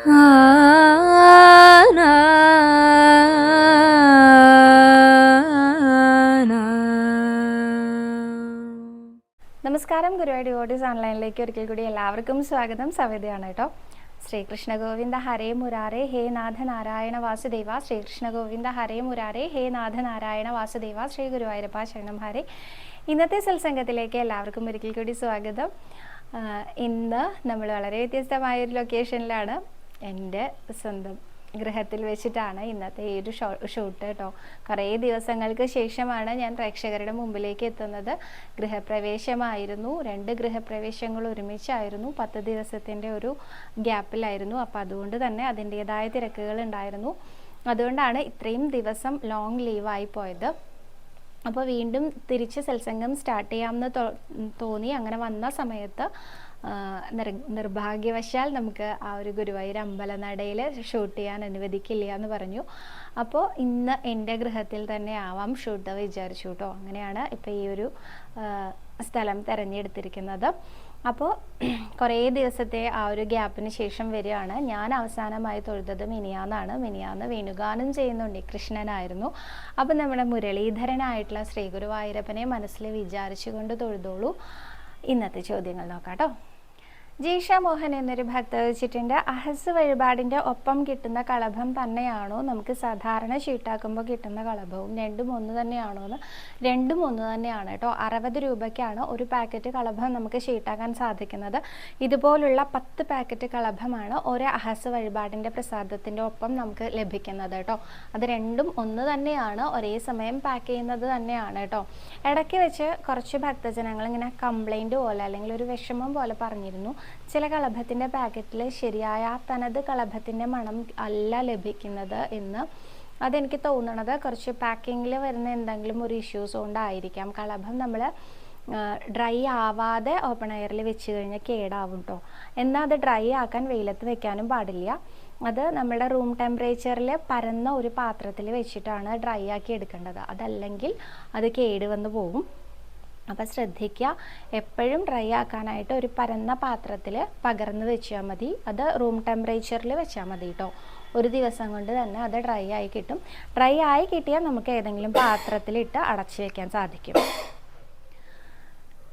നമസ്കാരം. ഗുരുവായൂർ ഡിവോട്ടീസ് ഓൺലൈനിലേക്ക് ഒരിക്കൽ കൂടി എല്ലാവർക്കും സ്വാഗതം. സവിതയാണ് കേട്ടോ. ശ്രീകൃഷ്ണ ഗോവിന്ദ ഹരേ മുരാരേ ഹേ നാഥ നാരായണ വാസുദേവ. ശ്രീകൃഷ്ണ ഗോവിന്ദ ഹരേ മുരാരേ ഹേ നാഥ നാരായണ വാസുദേവ. ശ്രീ ഗുരുവായൂരപ്പ ശരണം ഹരേ. ഇന്നത്തെ സത്സംഗത്തിലേക്ക് എല്ലാവർക്കും ഒരിക്കൽ കൂടി സ്വാഗതം. ഇന്ന് നമ്മൾ വളരെ വ്യത്യസ്തമായ ഒരു ലൊക്കേഷനിലാണ് എന്റെ സ്വന്തം ഗൃഹത്തിൽ വെച്ചിട്ടാണ് ഇന്നത്തെ ഈ ഒരു ഷോ ഷൂട്ട് കേട്ടോ. കുറേ ദിവസങ്ങൾക്ക് ശേഷമാണ് ഞാൻ പ്രേക്ഷകരുടെ മുമ്പിലേക്ക് എത്തുന്നത്. ഗൃഹപ്രവേശമായിരുന്നു. രണ്ട് ഗൃഹപ്രവേശങ്ങൾ ഒരുമിച്ചായിരുന്നു. പത്ത് ദിവസത്തിന്റെ ഒരു ഗ്യാപ്പിലായിരുന്നു. അപ്പോൾ അതുകൊണ്ട് തന്നെ അതിന്റേതായ തിരക്കുകൾ ഉണ്ടായിരുന്നു. അതുകൊണ്ടാണ് ഇത്രയും ദിവസം ലോങ് ലീവായി പോയത്. അപ്പോൾ വീണ്ടും തിരിച്ച് സത്സംഗം സ്റ്റാർട്ട് ചെയ്യാമെന്ന് തോന്നി. അങ്ങനെ വന്ന സമയത്ത് നിർ നിർഭാഗ്യവശാൽ നമുക്ക് ആ ഒരു ഗുരുവായൂർ അമ്പലനടയിൽ ഷൂട്ട് ചെയ്യാൻ അനുവദിക്കില്ല എന്ന് പറഞ്ഞു. അപ്പോൾ ഇന്ന് എന്റെ ഗൃഹത്തിൽ തന്നെ ആവാം ഷൂട്ട് വിചാരിച്ചു കേട്ടോ അങ്ങനെയാണ് ഇപ്പോൾ ഈ ഒരു സ്ഥലം തിരഞ്ഞെടുത്തിരിക്കുന്നത്. അപ്പോൾ കുറേ ദിവസത്തെ ആ ഒരു ഗ്യാപ്പിന് ശേഷം വരികയാണ്. ഞാൻ അവസാനമായി തൊഴുതത് മിനിയാന്നാണ്. മിനിയാന്ന് വേണുഗാനം ചെയ്യുന്നുണ്ട്. കൃഷ്ണനായിരുന്നു. അപ്പം നമ്മുടെ മുരളീധരനായിട്ടുള്ള ശ്രീ ഗുരുവായൂരപ്പനെ മനസ്സിൽ വിചാരിച്ചുകൊണ്ട് തൊഴുതോളൂ. ഇന്നത്തെ ചോദ്യങ്ങൾ നോക്കാം കേട്ടോ ജീഷ മോഹൻ എന്നൊരു ഭക്ത വെച്ചിട്ടുണ്ട്. അഹസ് വഴിപാടിന്റെ ഒപ്പം കിട്ടുന്ന കളഭം തന്നെയാണോ? നമുക്ക് സാധാരണ ഷീട്ടാക്കുമ്പോൾ കിട്ടുന്ന കളഭവും രണ്ടും ഒന്ന് തന്നെയാണോ എന്ന് രണ്ടും ഒന്ന് തന്നെയാണ് കേട്ടോ. അറുപത് രൂപയ്ക്കാണ് ഒരു പാക്കറ്റ് കളഭം നമുക്ക് ഷീട്ടാക്കാൻ സാധിക്കുന്നത്. ഇതുപോലുള്ള പത്ത് പാക്കറ്റ് കളഭമാണ് ഒരു അഹസ് വഴിപാടിന്റെ പ്രസാദത്തിന്റെ ഒപ്പം നമുക്ക് ലഭിക്കുന്നത് കേട്ടോ. അത് രണ്ടും ഒന്ന് തന്നെയാണ് ഒരേ സമയം പാക്ക് ചെയ്യുന്നത് തന്നെയാണ് കേട്ടോ. ഇടയ്ക്ക് വെച്ച് കുറച്ച് ഭക്തജനങ്ങൾ ഇങ്ങനെ കംപ്ലൈന്റ് പോലെ അല്ലെങ്കിൽ ഒരു വിഷമം പോലെ പറഞ്ഞിരുന്നു. ചില കളഭത്തിന്റെ പാക്കറ്റിൽ ശരിയായ തനത് കളഭത്തിന്റെ മണം അല്ല ലഭിക്കുന്നത് എന്ന് അതെനിക്ക് തോന്നണത്. കുറച്ച് പാക്കിങ്ങിൽ വരുന്ന എന്തെങ്കിലും ഒരു ഇഷ്യൂസ് കൊണ്ടായിരിക്കാം. കളഭം നമ്മൾ ഡ്രൈ ആവാതെ ഓപ്പൺ എയറിൽ വെച്ച് കഴിഞ്ഞാൽ കേടാവും കേട്ടോ എന്നാൽ അത് ഡ്രൈ ആക്കാൻ വെയിലത്ത് വെക്കാനും പാടില്ല. അത് നമ്മുടെ റൂം ടെമ്പറേച്ചറിൽ പരന്ന ഒരു പാത്രത്തിൽ വെച്ചിട്ടാണ് ഡ്രൈ ആക്കി എടുക്കേണ്ടത്. അതല്ലെങ്കിൽ അത് കേട് വന്ന് പോകും അപ്പോൾ ശ്രദ്ധിക്കുക എപ്പോഴും ഡ്രൈ ആക്കാനായിട്ട് ഒരു പരന്ന പാത്രത്തിൽ പകർന്ന് വെച്ചാൽ മതി. അത് റൂം ടെമ്പറേച്ചറിൽ വെച്ചാൽ മതി കേട്ടോ ഒരു ദിവസം കൊണ്ട് തന്നെ അത് ഡ്രൈ ആയി കിട്ടും. ഡ്രൈ ആയി കിട്ടിയാൽ നമുക്ക് ഏതെങ്കിലും പാത്രത്തിലിട്ട് അടച്ചു വെക്കാൻ സാധിക്കും.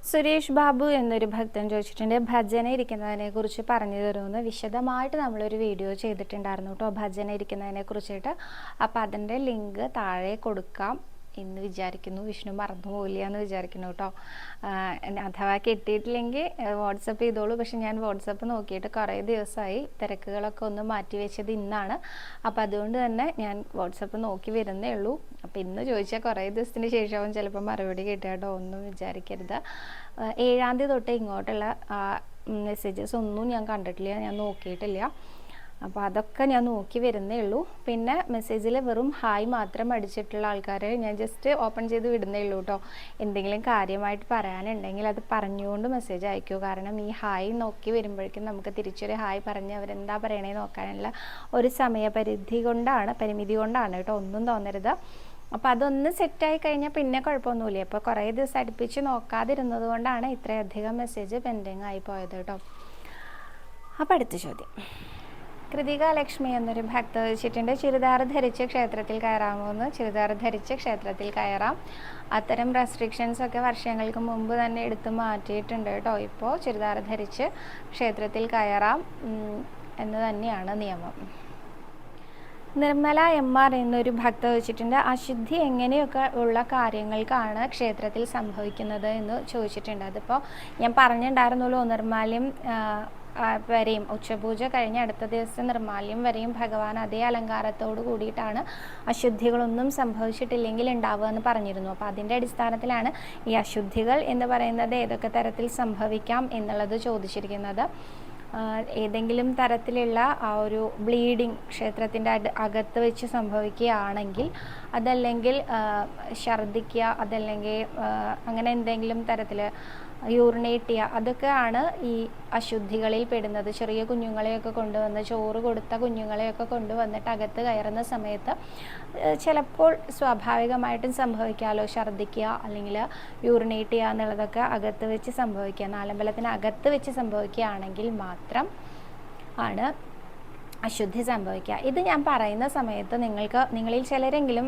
സുരേഷ് ബാബു എന്നൊരു ഭക്തൻ ചോദിച്ചിട്ടുണ്ട്. ഭജന ഇരിക്കുന്നതിനെ കുറിച്ച് പറഞ്ഞു തരുമെന്ന് വിശദമായിട്ട് നമ്മളൊരു വീഡിയോ ചെയ്തിട്ടുണ്ടായിരുന്നു കേട്ടോ ഭജന ഇരിക്കുന്നതിനെ കുറിച്ചിട്ട്. അപ്പോൾ അതിന്റെ ലിങ്ക് താഴെ കൊടുക്കാം. എന്ന് വിചാരിക്കുന്നു. വിഷ്ണു മറന്നു പോയില്ല എന്ന് വിചാരിക്കുന്നു കേട്ടോ. അഥവാ കിട്ടിയിട്ടില്ലെങ്കിൽ വാട്സപ്പ് ചെയ്തോളൂ. പക്ഷെ ഞാൻ വാട്സപ്പ് നോക്കിയിട്ട് കുറേ ദിവസമായി തിരക്കുകളൊക്കെ ഒന്ന് മാറ്റി വെച്ചത് ഇന്നാണ്. അപ്പോൾ അതുകൊണ്ട് തന്നെ ഞാൻ വാട്സപ്പ് നോക്കി വരുന്നേ ഉള്ളൂ. അപ്പോൾ ഇന്ന് ചോദിച്ചാൽ കുറേ ദിവസത്തിന് ശേഷവും ചിലപ്പോൾ മറുപടി കിട്ടുക കേട്ടോ. ഒന്നും വിചാരിക്കരുത്. ഏഴാം തീയതി തൊട്ട് ഇങ്ങോട്ടുള്ള മെസ്സേജസ് ഒന്നും ഞാൻ കണ്ടിട്ടില്ല. ഞാൻ നോക്കിയിട്ടില്ല. അപ്പോൾ അതൊക്കെ ഞാൻ നോക്കി വരുന്നേ ഉള്ളൂ. പിന്നെ മെസ്സേജിൽ വെറും ഹായ് മാത്രം അടിച്ചിട്ടുള്ള ആൾക്കാരെ ഞാൻ ജസ്റ്റ് ഓപ്പൺ ചെയ്ത് വിടുന്നേ ഉള്ളൂ കേട്ടോ എന്തെങ്കിലും കാര്യമായിട്ട് പറയാനുണ്ടെങ്കിൽ അത് പറഞ്ഞുകൊണ്ട് മെസ്സേജ് അയക്കൂ. കാരണം ഈ ഹായ് നോക്കി വരുമ്പോഴേക്കും നമുക്ക് തിരിച്ചൊരു ഹായ് പറഞ്ഞ് അവരെന്താ പറയണേ നോക്കാനുള്ള ഒരു സമയപരിധി കൊണ്ടാണ് പരിമിതി കൊണ്ടാണ് കേട്ടോ ഒന്നും തോന്നരുത്. അപ്പോൾ അതൊന്ന് സെറ്റായി കഴിഞ്ഞാൽ പിന്നെ കുഴപ്പമൊന്നുമില്ല. അപ്പോൾ കുറേ ദിവസം അടുപ്പിച്ച് നോക്കാതിരുന്നത് കൊണ്ടാണ് ഇത്രയധികം മെസ്സേജ് പെൻഡിങ് ആയി പോയത് കേട്ടോ അപ്പോൾ അടുത്ത ചോദ്യം. കൃതിക ലക്ഷ്മി എന്നൊരു ഭക്ത വെച്ചിട്ടുണ്ട്. ചുരിദാർ ധരിച്ച് ക്ഷേത്രത്തിൽ കയറാമോ എന്ന് ചുരിദാർ ധരിച്ച് ക്ഷേത്രത്തിൽ കയറാം. അത്തരം റെസ്ട്രിക്ഷൻസ് ഒക്കെ വർഷങ്ങൾക്ക് മുമ്പ് തന്നെ എടുത്തു മാറ്റിയിട്ടുണ്ട് കേട്ടോ. ഇപ്പോൾ ചുരിദാർ ധരിച്ച് ക്ഷേത്രത്തിൽ കയറാം എന്ന് തന്നെയാണ് നിയമം. നിർമ്മല എം ആർ എന്നൊരു ഭക്ത വെച്ചിട്ടുണ്ട്. അശുദ്ധി എങ്ങനെയൊക്കെ ഉള്ള കാര്യങ്ങൾക്കാണ് ക്ഷേത്രത്തിൽ സംഭവിക്കുന്നത് എന്ന് ചോദിച്ചിട്ടുണ്ട്. അതിപ്പോൾ ഞാൻ ആ, ആ, വരെയും ഉച്ചപൂജ കഴിഞ്ഞ അടുത്ത ദിവസം നിർമാല്യം വരെയും ഭഗവാൻ അതേ അലങ്കാരത്തോട് കൂടിയിട്ടാണ് അശുദ്ധികളൊന്നും സംഭവിച്ചിട്ടില്ലെങ്കിൽ ഉണ്ടാവുക എന്ന് പറഞ്ഞിരുന്നു. അപ്പോൾ അതിന്റെ അടിസ്ഥാനത്തിലാണ് ഈ അശുദ്ധികൾ എന്ന് പറയുന്നത് ഏതൊക്കെ തരത്തിൽ സംഭവിക്കാം എന്നുള്ളത് ചോദിച്ചിരിക്കുന്നത്. ഏതെങ്കിലും തരത്തിലുള്ള ആ ഒരു ബ്ലീഡിങ് ക്ഷേത്രത്തിന്റെ അകത്ത് വെച്ച് സംഭവിക്കുകയാണെങ്കിൽ അതല്ലെങ്കിൽ ഛർദിക്കുക അതല്ലെങ്കിൽ അങ്ങനെ എന്തെങ്കിലും തരത്തിൽ യൂറിനേറ്റ് ചെയ്യുക അതൊക്കെയാണ് ഈ അശുദ്ധികളിൽ പെടുന്നത്. ചെറിയ കുഞ്ഞുങ്ങളെയൊക്കെ കൊണ്ടുവന്ന് ചോറ് കൊടുത്ത കുഞ്ഞുങ്ങളെയൊക്കെ കൊണ്ടുവന്നിട്ട് അകത്ത് കയറുന്ന സമയത്ത് ചിലപ്പോൾ സ്വാഭാവികമായിട്ടും സംഭവിക്കാമല്ലോ ഛർദ്ദിക്കുക അല്ലെങ്കിൽ യൂറിനേറ്റ് ചെയ്യുക എന്നുള്ളതൊക്കെ അകത്ത് വെച്ച് സംഭവിക്കുക. നാലമ്പലത്തിന് അകത്ത് വെച്ച് സംഭവിക്കുകയാണെങ്കിൽ മാത്രം ആണ്. അശുദ്ധി സംഭവിക്കുക. ഇത് ഞാൻ പറയുന്ന സമയത്ത് നിങ്ങൾക്ക് നിങ്ങളിൽ ചിലരെങ്കിലും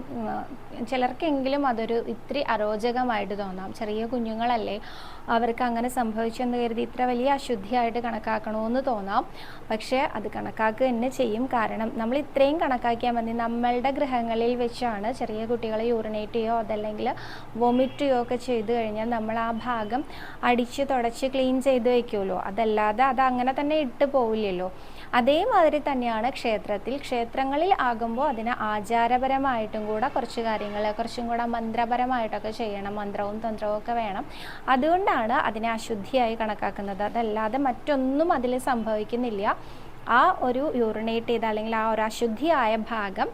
ചിലർക്കെങ്കിലും അതൊരു ഇത്തിരി അരോചകമായിട്ട് തോന്നാം. ചെറിയ കുഞ്ഞുങ്ങളല്ലേ അവർക്ക് അങ്ങനെ സംഭവിച്ചെന്ന് കരുതി ഇത്ര വലിയ അശുദ്ധിയായിട്ട് കണക്കാക്കണമെന്ന് തോന്നാം. പക്ഷേ അത് കണക്കാക്കുക തന്നെ ചെയ്യും. കാരണം നമ്മൾ ഇത്രയും കണക്കാക്കിയാൽ മതി. നമ്മളുടെ ഗ്രഹങ്ങളിൽ വെച്ചാണ് ചെറിയ കുട്ടികളെ യൂറിനേറ്റ് ചെയ്യോ അതല്ലെങ്കിൽ വൊമിറ്റ് ചെയ്യോ ഒക്കെ ചെയ്തു കഴിഞ്ഞാൽ നമ്മൾ ആ ഭാഗം അടിച്ച് തുടച്ച് ക്ലീൻ ചെയ്ത് വയ്ക്കുമല്ലോ. അതല്ലാതെ അത് അങ്ങനെ തന്നെ ഇട്ട് പോവില്ലല്ലോ. അതേമാതിരി തന്നെയാണ് ക്ഷേത്രത്തിൽ. ക്ഷേത്രങ്ങളിൽ ആകുമ്പോൾ അതിന് ആചാരപരമായിട്ടും കൂടെ കുറച്ച് കാര്യങ്ങൾ കുറച്ചും കൂടെ മന്ത്രപരമായിട്ടൊക്കെ ചെയ്യണം. മന്ത്രവും തന്ത്രവും ഒക്കെ വേണം. അതുകൊണ്ടാണ് അതിനെ അശുദ്ധിയായി കണക്കാക്കുന്നത്. അതല്ലാതെ മറ്റൊന്നും അതിൽ സംഭവിക്കുന്നില്ല. ആ ഒരു യൂറിനേറ്റ് ചെയ്ത അല്ലെങ്കിൽ ആ ഒരു അശുദ്ധിയായ ഭാഗം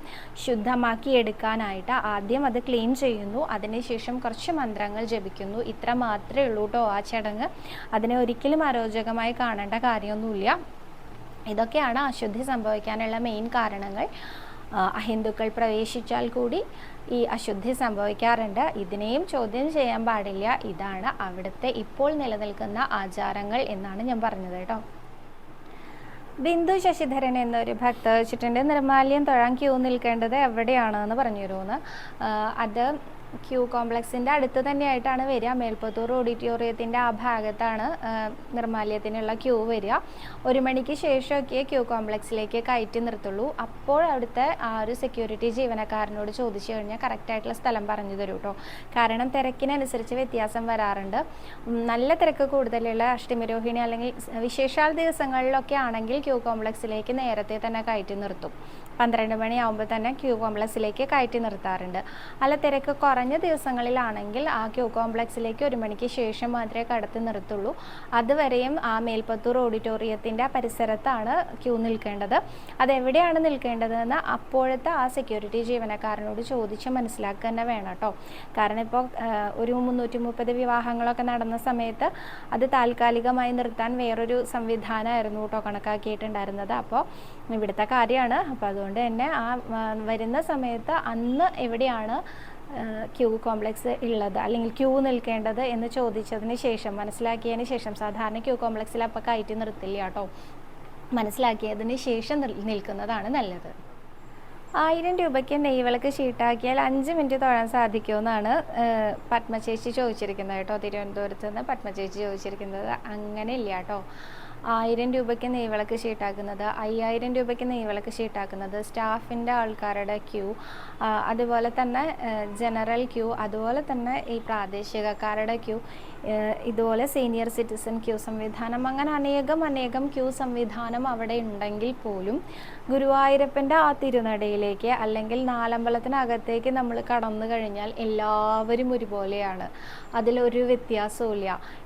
ശുദ്ധമാക്കി എടുക്കാനായിട്ട് ആദ്യം അത് ക്ലീൻ ചെയ്യുന്നു. അതിനുശേഷം കുറച്ച് മന്ത്രങ്ങൾ ജപിക്കുന്നു. ഇത്ര മാത്രമേ ഉള്ളൂ കേട്ടോ ആ ചടങ്ങ്. അതിനെ ഒരിക്കലും അരോചകമായി കാണേണ്ട കാര്യമൊന്നുമില്ല. ഇതൊക്കെയാണ് അശുദ്ധി സംഭവിക്കാനുള്ള മെയിൻ കാരണങ്ങൾ. അഹിന്ദുക്കൾ പ്രവേശിച്ചാൽ കൂടി ഈ അശുദ്ധി സംഭവിക്കാറുണ്ട്. ഇതിനെയും ചോദ്യം ചെയ്യാൻ പാടില്ല. ഇതാണ് അവിടുത്തെ ഇപ്പോൾ നിലനിൽക്കുന്ന ആചാരങ്ങൾ എന്നാണ് ഞാൻ പറഞ്ഞത് കേട്ടോ. ബിന്ദു ശശിധരൻ എന്നൊരു ഭക്ത വെച്ചിട്ടുണ്ട്. നിർമാല്യം തൊഴാൻ ക്യൂ നിൽക്കേണ്ടത് എവിടെയാണ് എന്ന്? പറഞ്ഞു തരുമെന്ന് അത് ക്യൂ കോംപ്ലക്സിന്റെ അടുത്ത് തന്നെയായിട്ടാണ് വരിക. മേൽപ്പത്തൂർ ഓഡിറ്റോറിയത്തിന്റെ ആ ഭാഗത്താണ് ആ, ക്യൂ വരിക. ഒരു മണിക്ക് ശേഷമൊക്കെ ക്യൂ കോംപ്ലക്സിലേക്ക് കയറ്റി നിർത്തുള്ളൂ. അപ്പോൾ അവിടുത്തെ ആ ഒരു സെക്യൂരിറ്റി ജീവനക്കാരനോട് ചോദിച്ചു കഴിഞ്ഞാൽ കറക്റ്റായിട്ടുള്ള സ്ഥലം പറഞ്ഞു തരൂ കേട്ടോ കാരണം തിരക്കിനനുസരിച്ച് വ്യത്യാസം വരാറുണ്ട്. നല്ല തിരക്ക് കൂടുതലുള്ള അഷ്ടമിരോഹിണി അല്ലെങ്കിൽ വിശേഷാൽ ദിവസങ്ങളിലൊക്കെ ആണെങ്കിൽ ക്യൂ കോംപ്ലക്സിലേക്ക് നേരത്തെ തന്നെ കയറ്റി നിർത്തും. പന്ത്രണ്ട് മണിയാകുമ്പോൾ തന്നെ ക്യൂ കോംപ്ലക്സിലേക്ക് കയറ്റി നിർത്താറുണ്ട്. അല്ല തിരക്ക് കുറഞ്ഞ ദിവസങ്ങളിലാണെങ്കിൽ ആ ക്യൂ കോംപ്ലക്സിലേക്ക് ഒരു മണിക്ക് ശേഷം മാത്രമേ കടത്തി നിർത്തുള്ളൂ. അതുവരെയും ആ മേൽപ്പത്തൂർ ഓഡിറ്റോറിയത്തിന്റെ പരിസരത്താണ് ക്യൂ നിൽക്കേണ്ടത്. അതെവിടെയാണ് നിൽക്കേണ്ടതെന്ന് അപ്പോഴത്തെ ആ സെക്യൂരിറ്റി ജീവനക്കാരനോട് ചോദിച്ച് മനസ്സിലാക്കുക തന്നെ വേണം കേട്ടോ. കാരണം ഇപ്പോൾ ഒരു മുന്നൂറ്റി മുപ്പത് വിവാഹങ്ങളൊക്കെ നടന്ന സമയത്ത് അത് താൽക്കാലികമായി നിർത്താൻ വേറൊരു സംവിധാനമായിരുന്നു കേട്ടോ കണക്കാക്കിയിട്ടുണ്ടായിരുന്നത്. അപ്പോൾ ഇവിടുത്തെ കാര്യമാണ്. അപ്പോൾ അതുകൊണ്ട് തന്നെ ആ വരുന്ന സമയത്ത് അന്ന് എവിടെയാണ് ക്യൂ കോംപ്ലക്സ് ഉള്ളത്? അല്ലെങ്കിൽ ക്യൂ നിൽക്കേണ്ടത് എന്ന് ചോദിച്ചതിന് ശേഷം മനസ്സിലാക്കിയതിന് ശേഷം സാധാരണ ക്യൂ കോംപ്ലക്സിൽ അപ്പോൾ കയറ്റി നിർത്തില്ല കേട്ടോ. മനസ്സിലാക്കിയതിന് ശേഷം നിൽക്കുന്നതാണ് നല്ലത്. ആയിരം രൂപയ്ക്ക് നെയ്വിളക്ക് ഷീട്ടാക്കിയാൽ അഞ്ച് മിനിറ്റ് തൊഴാൻ സാധിക്കുമെന്നാണ് പത്മചേച്ചി പത്മ ചോദിച്ചിരിക്കുന്നത് കേട്ടോ. തിരുവനന്തപുരത്ത് നിന്ന് പത്മചേച്ചി ചോദിച്ചിരിക്കുന്നത്. അങ്ങനെ ഇല്ല കേട്ടോ. ആയിരം രൂപയ്ക്ക് നെയ്വിളക്ക് ഷീട്ടാക്കുന്നത് അയ്യായിരം രൂപയ്ക്ക് നെയ്വിളക്ക് ഷീട്ടാക്കുന്നത് സ്റ്റാഫിന്റെ ആൾക്കാരുടെ ക്യൂ അതുപോലെ തന്നെ ജനറൽ ക്യൂ അതുപോലെ തന്നെ ഈ പ്രാദേശികക്കാരുടെ ക്യൂ ഇതുപോലെ സീനിയർ സിറ്റിസൺ ക്യൂ സംവിധാനം അങ്ങനെ അനേകം അനേകം ക്യൂ സംവിധാനം അവിടെ ഉണ്ടെങ്കിൽ പോലും ഗുരുവായൂരപ്പന്റെ ആ തിരുനടയിലേക്ക് അല്ലെങ്കിൽ നാലമ്പലത്തിനകത്തേക്ക് നമ്മൾ കടന്നു കഴിഞ്ഞാൽ എല്ലാവരും ഒരുപോലെയാണ്. അതിലൊരു വ്യത്യാസവും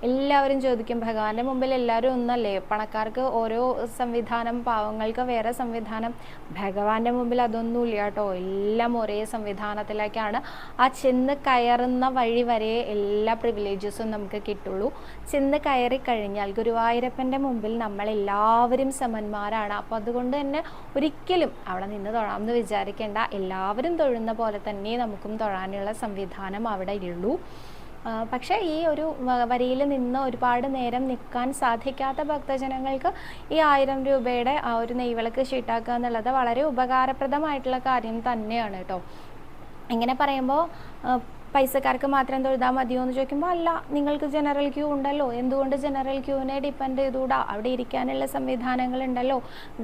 എല്ലാവരും ചോദിക്കും ഭഗവാന്റെ മുമ്പിൽ എല്ലാവരും ഒന്നല്ലേ? പണക്കാർക്ക് ഓരോ സംവിധാനം പാവങ്ങൾക്ക് വേറെ സംവിധാനം. ഭഗവാന്റെ മുമ്പിൽ അതൊന്നുമില്ല കേട്ടോ. എല്ലാം ഒരേ സംവിധാനത്തിലേക്കാണ്. ആ ചെന്ന് കയറുന്ന വഴി വരെ എല്ലാ പ്രിവിലേജസും നമുക്ക് കിട്ടുള്ളൂ. ചെന്ന് കയറി കഴിഞ്ഞാൽ ഗുരുവായൂരപ്പന്റെ മുമ്പിൽ നമ്മളെല്ലാവരും സമന്മാരാണ്. അപ്പോൾ അതുകൊണ്ട് തന്നെ ഒരിക്കലും അവിടെ നിന്ന് തൊഴാമെന്ന് വിചാരിക്കേണ്ട. എല്ലാവരും തൊഴുന്ന പോലെ തന്നെ നമുക്കും തൊഴാനുള്ള സംവിധാനം അവിടെ ഉള്ളൂ. പക്ഷേ ഈ ഒരു വരിയിൽ നിന്ന് ഒരുപാട് നേരം നിൽക്കാൻ സാധിക്കാത്ത ഭക്തജനങ്ങൾക്ക് ഈ ആയിരം രൂപയുടെ ആ ഒരു നെയ്വിളക്ക് ഷീട്ടാക്കുക എന്നുള്ളത് വളരെ ഉപകാരപ്രദമായിട്ടുള്ള കാര്യം തന്നെയാണ് കേട്ടോ. ഇങ്ങനെ പറയുമ്പോൾ പൈസക്കാർക്ക് മാത്രം തൊഴുതാൽ മതിയോ എന്ന് ചോദിക്കുമ്പോൾ അല്ല നിങ്ങൾക്ക് ജനറൽ ക്യൂ ഉണ്ടല്ലോ. എന്തുകൊണ്ട് ജനറൽ ക്യൂവിനെ ഡിപ്പെൻഡ് ചെയ്തുകൂടാ? അവിടെ ഇരിക്കാനുള്ള സംവിധാനങ്ങൾ ഉണ്ടല്ലോ.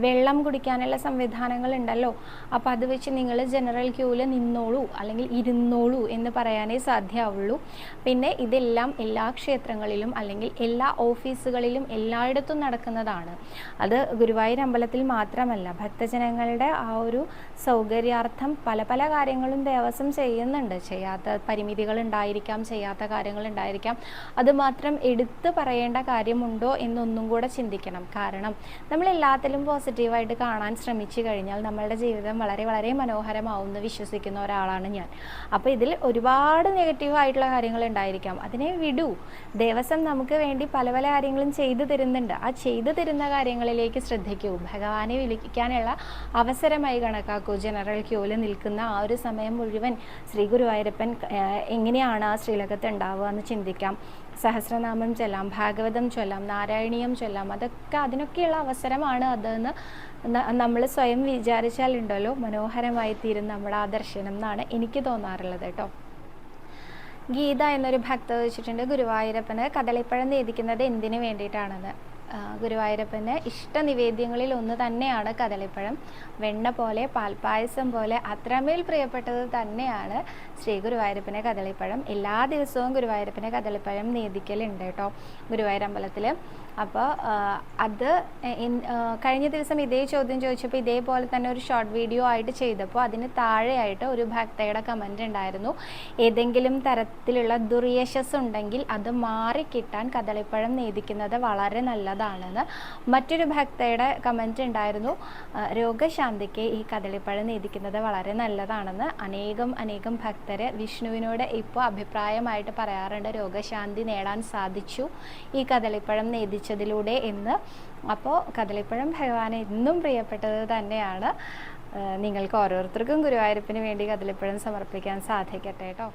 വെള്ളം കുടിക്കാനുള്ള സംവിധാനങ്ങൾ ഉണ്ടല്ലോ. അപ്പോൾ അത് വെച്ച് നിങ്ങൾ ജനറൽ ക്യൂവിൽ നിന്നോളൂ അല്ലെങ്കിൽ ഇരുന്നോളൂ എന്ന് പറയാനേ സാധ്യമാവുള്ളൂ പിന്നെ ഇതെല്ലാം എല്ലാ ക്ഷേത്രങ്ങളിലും അല്ലെങ്കിൽ എല്ലാ ഓഫീസുകളിലും എല്ലായിടത്തും നടക്കുന്നതാണ്. അത് ഗുരുവായൂർ അമ്പലത്തിൽ മാത്രമല്ല ഭക്തജനങ്ങളുടെ ആ ഒരു സൗകര്യാർത്ഥം പല പല കാര്യങ്ങളും ദേവസ്വം ചെയ്യുന്നുണ്ട്. ചെയ്യാത്ത പരിമിതികൾ ഉണ്ടായിരിക്കാം ചെയ്യാത്ത കാര്യങ്ങൾ ഉണ്ടായിരിക്കാം. അത് മാത്രം എടുത്തു പറയേണ്ട കാര്യമുണ്ടോ എന്നൊന്നും കൂടെ ചിന്തിക്കണം. കാരണം നമ്മൾ എല്ലാത്തിലും പോസിറ്റീവായിട്ട് കാണാൻ ശ്രമിച്ചു കഴിഞ്ഞാൽ നമ്മളുടെ ജീവിതം വളരെ വളരെ മനോഹരമാവുമെന്ന് വിശ്വസിക്കുന്ന ഒരാളാണ് ഞാൻ. അപ്പോൾ ഇതിൽ ഒരുപാട് നെഗറ്റീവായിട്ടുള്ള കാര്യങ്ങൾ ഉണ്ടായിരിക്കാം. അതിനെ വിടൂ. ദേവസ്വം നമുക്ക് വേണ്ടി പല പല കാര്യങ്ങളും ചെയ്തു തരുന്നുണ്ട്. ആ ചെയ്തു തരുന്ന കാര്യങ്ങളിലേക്ക് ശ്രദ്ധിക്കൂ. ഭഗവാനെ വിളിക്കാനുള്ള അവസരമായി കണക്കാക്കൂ. ജനറൽ ക്യൂവിൽ നിൽക്കുന്ന ആ ഒരു സമയം മുഴുവൻ ശ്രീ ഗുരുവായൂരപ്പൻ എങ്ങനെയാണ് ആ ശ്രീലകത്ത് ഉണ്ടാവുക എന്ന് ചിന്തിക്കാം. സഹസ്രനാമം ചൊല്ലാം ഭാഗവതം ചൊല്ലാം നാരായണീയം ചൊല്ലാം അതൊക്കെ അതിനൊക്കെയുള്ള അവസരമാണ് അതെന്ന് നമ്മൾ സ്വയം വിചാരിച്ചാലുണ്ടല്ലോ മനോഹരമായി തീരും നമ്മുടെ ആ ദർശനം എന്നാണ് എനിക്ക് തോന്നാറുള്ളത് കേട്ടോ. ഗീത എന്നൊരു ഭക്ത വെച്ചിട്ടുണ്ട് ഗുരുവായൂരപ്പന് കദളിപ്പഴം നേദിക്കുന്നത് എന്തിനു വേണ്ടിയിട്ടാണെന്ന്? ഗുരുവായൂരപ്പന് ഇഷ്ട നിവേദ്യങ്ങളിൽ ഒന്ന് തന്നെയാണ് കദളിപ്പഴം. വെണ്ണ പോലെ പാൽപ്പായസം പോലെ അത്രമേൽ പ്രിയപ്പെട്ടത് തന്നെയാണ് ശ്രീ ഗുരുവായൂരപ്പനെ കദളിപ്പഴം. എല്ലാ ദിവസവും ഗുരുവായൂരപ്പനെ കദളിപ്പഴം നേദിക്കലുണ്ട് കേട്ടോ ഗുരുവായൂർ അമ്പലത്തിൽ അപ്പോൾ അത് കഴിഞ്ഞ ദിവസം ഇതേ ചോദ്യം ചോദിച്ചപ്പോൾ ഇതേപോലെ തന്നെ ഒരു ഷോർട്ട് വീഡിയോ ആയിട്ട് ചെയ്തപ്പോൾ അതിന് താഴെയായിട്ട് ഒരു ഭക്തയുടെ കമന്റ് ഉണ്ടായിരുന്നു. ഏതെങ്കിലും തരത്തിലുള്ള ദുർയശസ് ഉണ്ടെങ്കിൽ അത് മാറിക്കിട്ടാൻ കദളിപ്പഴം നേദിക്കുന്നത് വളരെ നല്ലതാണെന്ന് മറ്റൊരു ഭക്തയുടെ കമന്റ് ഉണ്ടായിരുന്നു. രോഗശാന്തിക്ക് ഈ കദളിപ്പഴം നേദിക്കുന്നത് വളരെ നല്ലതാണെന്ന് അനേകം അനേകം ഭക്തർ വിഷ്ണുവിനോട് ഇപ്പോൾ അഭിപ്രായമായിട്ട് പറയാറുണ്ട് രോഗശാന്തി നേടാൻ സാധിച്ചു ഈ കദളിപ്പഴം നേദിച്ചതിലൂടെ എന്ന്. അപ്പോൾ കദളിപ്പഴം ഭഗവാന് എന്നും പ്രിയപ്പെട്ടത് തന്നെയാണ്. നിങ്ങൾക്ക് ഓരോരുത്തർക്കും ഗുരുവായൂരപ്പന് വേണ്ടി കദളിപ്പഴം സമർപ്പിക്കാൻ സാധിക്കട്ടെ കേട്ടോ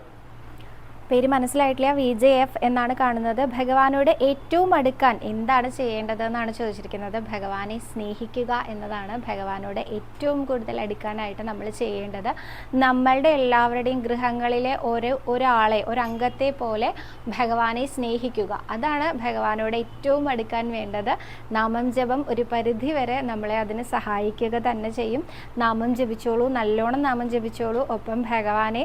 പേര് മനസ്സിലായിട്ടില്ല. വി ജെ എഫ് എന്നാണ് കാണുന്നത്. ഭഗവാനോട് ഏറ്റവും അടുക്കാൻ എന്താണ് ചെയ്യേണ്ടത് എന്നാണ് ചോദിച്ചിരിക്കുന്നത്. ഭഗവാനെ സ്നേഹിക്കുക എന്നതാണ് ഭഗവാനോട് ഏറ്റവും കൂടുതൽ അടുക്കാനായിട്ട് നമ്മൾ ചെയ്യേണ്ടത്. നമ്മളുടെ എല്ലാവരുടെയും ഗൃഹങ്ങളിലെ ഒരു ഒരാളെ ഒരംഗത്തെ പോലെ ഭഗവാനെ സ്നേഹിക്കുക. അതാണ് ഭഗവാനോട് ഏറ്റവും അടുക്കാൻ വേണ്ടത്. നാമം ജപം ഒരു പരിധി വരെ നമ്മളെ അതിന് സഹായിക്കുക തന്നെ ചെയ്യും. നാമം ജപിച്ചോളൂ നല്ലോണം നാമം ജപിച്ചോളൂ. ഒപ്പം ഭഗവാനെ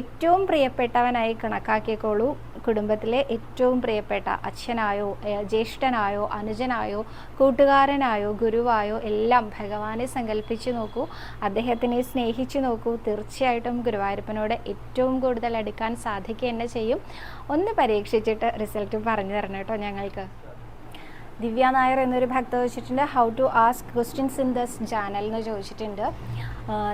ഏറ്റവും പ്രിയപ്പെട്ടവനായി കണക്കാക്കിക്കോളൂ കുടുംബത്തിലെ ഏറ്റവും പ്രിയപ്പെട്ട അച്ഛനായോ ജ്യേഷ്ഠനായോ അനുജനായോ കൂട്ടുകാരനായോ ഗുരുവായോ എല്ലാം ഭഗവാനെ സങ്കല്പിച്ചു നോക്കൂ. അദ്ദേഹത്തിനെ സ്നേഹിച്ചു നോക്കൂ. തീർച്ചയായിട്ടും ഗുരുവായൂരപ്പനോട് ഏറ്റവും കൂടുതൽ അടുക്കാൻ സാധിക്കുക തന്നെ ചെയ്യും. ഒന്ന് പരീക്ഷിച്ചിട്ട് റിസൾട്ട് പറഞ്ഞു തരണം കേട്ടോ ഞങ്ങൾക്ക്. ദിവ്യ നായർ എന്നൊരു ഭക്ത ചോദിച്ചിട്ടുണ്ട് how to ask questions in this channel എന്ന് ചോദിച്ചിട്ടുണ്ട്.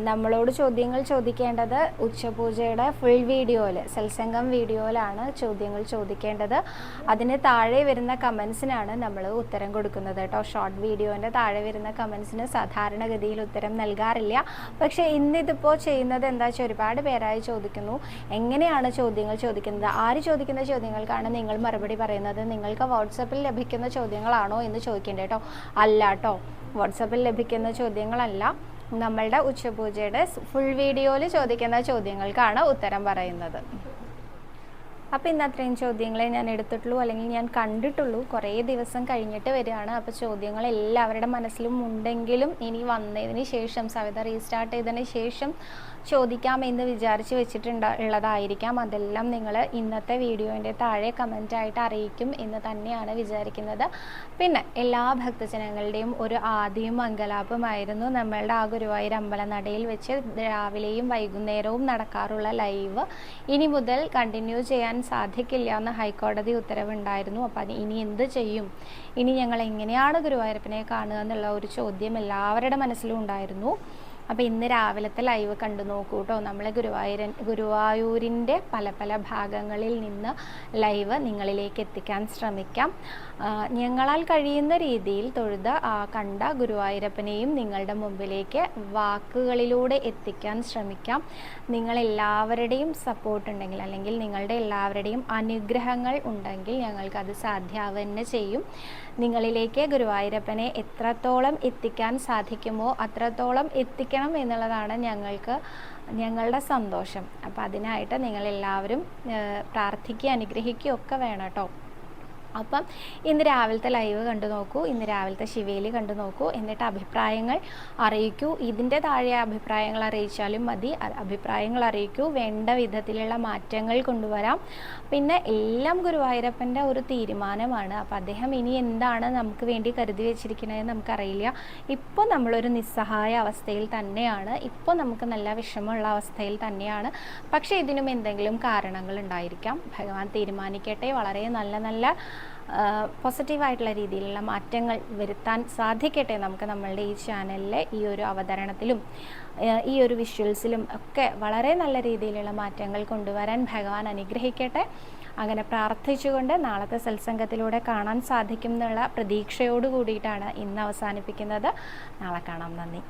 നമ്മളോട് ചോദ്യങ്ങൾ ചോദിക്കേണ്ടത് ഉച്ചപൂജയുടെ ഫുൾ വീഡിയോയിൽ സത്സംഗം വീഡിയോയിലാണ് ചോദ്യങ്ങൾ ചോദിക്കേണ്ടത്. അതിന് താഴെ വരുന്ന കമൻസിനാണ് നമ്മൾ ഉത്തരം കൊടുക്കുന്നത് കേട്ടോ. ഷോർട്ട് വീഡിയോന്റെ താഴെ വരുന്ന കമൻസിന് സാധാരണഗതിയിൽ ഉത്തരം നൽകാറില്ല. പക്ഷേ ഇന്നിതിപ്പോൾ ചെയ്യുന്നത് എന്താ വെച്ചാൽ ഒരുപാട് പേരായി ചോദിക്കുന്നു. എങ്ങനെയാണ് ചോദ്യങ്ങൾ ചോദിക്കുന്നത്? ആര് ചോദിക്കുന്ന ചോദ്യങ്ങൾക്കാണ് നിങ്ങൾ മറുപടി പറയുന്നത്? നിങ്ങൾക്ക് വാട്സപ്പിൽ ലഭിക്കുന്ന ചോദ്യങ്ങളാണോ എന്ന് ചോദിക്കേണ്ടത് കേട്ടോ. അല്ല കേട്ടോ. വാട്സപ്പിൽ ലഭിക്കുന്ന ചോദ്യങ്ങളല്ല. നമ്മളുടെ ഉച്ചപൂജയുടെ ഫുൾ വീഡിയോയിൽ ചോദിക്കുന്ന ചോദ്യങ്ങൾക്കാണ് ഉത്തരം പറയുന്നത്. അപ്പോൾ ഇന്ന് അത്രയും ചോദ്യങ്ങളെ ഞാൻ എടുത്തിട്ടുള്ളൂ. അല്ലെങ്കിൽ ഞാൻ കണ്ടിട്ടുള്ളൂ. കുറേ ദിവസം കഴിഞ്ഞിട്ട് വരികയാണ്. അപ്പോൾ ചോദ്യങ്ങൾ എല്ലാവരുടെ മനസ്സിലും ഉണ്ടെങ്കിലും ഇനി വന്നതിന് ശേഷം സവിത റീസ്റ്റാർട്ട് ചെയ്തതിന് ശേഷം ചോദിക്കാം എന്ന് വിചാരിച്ച് വെച്ചിട്ടുണ്ട് ഉള്ളതായിരിക്കാം. അതെല്ലാം നിങ്ങൾ ഇന്നത്തെ വീഡിയോന്റെ താഴെ കമന്റായിട്ട് അറിയിക്കും എന്ന് തന്നെയാണ് വിചാരിക്കുന്നത്. പിന്നെ എല്ലാ ഭക്തജനങ്ങളുടെയും ഒരു ആദ്യം മംഗലാപമായിരുന്നു നമ്മളുടെ ആ ഗുരുവായൂർ അമ്പലനടയിൽ വെച്ച് രാവിലെയും വൈകുന്നേരവും നടക്കാറുള്ള ലൈവ്. ഇനി മുതൽ കണ്ടിന്യൂ ചെയ്യാൻ സാധിക്കില്ല എന്ന് ഹൈക്കോടതി ഉത്തരവുണ്ടായിരുന്നു. അപ്പം ഇനി എന്ത് ചെയ്യും? ഇനി ഞങ്ങൾ എങ്ങനെയാണ് ഗുരുവായൂരപ്പനെ കാണുക എന്നുള്ള ഒരു ചോദ്യം എല്ലാവരുടെ മനസ്സിലും ഉണ്ടായിരുന്നു. അപ്പോൾ ഇന്ന് രാവിലത്തെ ലൈവ് കണ്ടു നോക്കൂ കേട്ടോ നമ്മളെ ഗുരുവായൂരൻ ഗുരുവായൂരിന്റെ പല പല ഭാഗങ്ങളിൽ നിന്ന് ലൈവ് നിങ്ങളിലേക്ക് എത്തിക്കാൻ ശ്രമിക്കാം. ഞങ്ങളാൽ കഴിയുന്ന രീതിയിൽ തൊഴുത് കണ്ട ഗുരുവായൂരപ്പനെയും നിങ്ങളുടെ മുമ്പിലേക്ക് വാക്കുകളിലൂടെ എത്തിക്കാൻ ശ്രമിക്കാം. നിങ്ങളെല്ലാവരുടെയും സപ്പോർട്ട് ഉണ്ടെങ്കിൽ അല്ലെങ്കിൽ നിങ്ങളുടെ എല്ലാവരുടെയും അനുഗ്രഹങ്ങൾ ഉണ്ടെങ്കിൽ ഞങ്ങൾക്കത് സാധ്യാവുക തന്നെ ചെയ്യും. നിങ്ങളിലേക്ക് ഗുരുവായൂരപ്പനെ എത്രത്തോളം എത്തിക്കാൻ സാധിക്കുമോ അത്രത്തോളം എത്തിക്കണം എന്നുള്ളതാണ് ഞങ്ങൾക്ക് ഞങ്ങളുടെ സന്തോഷം. അപ്പോൾ അതിനായിട്ട് നിങ്ങളെല്ലാവരും പ്രാർത്ഥിക്കുക അനുഗ്രഹിക്കുകയും ഒക്കെ വേണം കേട്ടോ. അപ്പം ഇന്ന് രാവിലത്തെ ലൈവ് കണ്ടു നോക്കൂ ഇന്ന് രാവിലത്തെ ശിവേലി കണ്ടു നോക്കൂ എന്നിട്ട് അഭിപ്രായങ്ങൾ അറിയിക്കൂ. ഇതിന്റെ താഴെ അഭിപ്രായങ്ങൾ അറിയിച്ചാലും മതി. അഭിപ്രായങ്ങൾ അറിയിക്കൂ. വേണ്ട വിധത്തിലുള്ള മാറ്റങ്ങൾ കൊണ്ടുവരാം. പിന്നെ എല്ലാം ഗുരുവായൂരപ്പന്റെ ഒരു തീരുമാനമാണ്. അപ്പം അദ്ദേഹം ഇനി എന്താണ് നമുക്ക് വേണ്ടി കരുതി വെച്ചിരിക്കുന്നതെന്ന് നമുക്കറിയില്ല. ഇപ്പോൾ നമ്മളൊരു നിസ്സഹായ അവസ്ഥയിൽ തന്നെയാണ്. ഇപ്പോൾ നമുക്ക് നല്ല വിഷമമുള്ള അവസ്ഥയിൽ തന്നെയാണ്. പക്ഷേ ഇതിനും എന്തെങ്കിലും കാരണങ്ങൾ ഉണ്ടായിരിക്കാം ഭഗവാൻ തീരുമാനിക്കട്ടെ. വളരെ നല്ല നല്ല പോസിറ്റീവായിട്ടുള്ള രീതിയിലുള്ള മാറ്റങ്ങൾ വരുത്താൻ സാധിക്കട്ടെ നമുക്ക് നമ്മളുടെ ഈ ചാനലിലെ ഈ ഒരു അവതരണത്തിലും ഈ ഒരു വിഷ്വൽസിലും ഒക്കെ വളരെ നല്ല രീതിയിലുള്ള മാറ്റങ്ങൾ കൊണ്ടുവരാൻ ഭഗവാൻ അനുഗ്രഹിക്കട്ടെ. അങ്ങനെ പ്രാർത്ഥിച്ചുകൊണ്ട് നാളത്തെ സത്സംഗത്തിലൂടെ കാണാൻ സാധിക്കും എന്നുള്ള പ്രതീക്ഷയോട് കൂടിയിട്ടാണ് ഇന്ന് അവസാനിപ്പിക്കുന്നത്. നാളെ കാണാം. നന്ദി.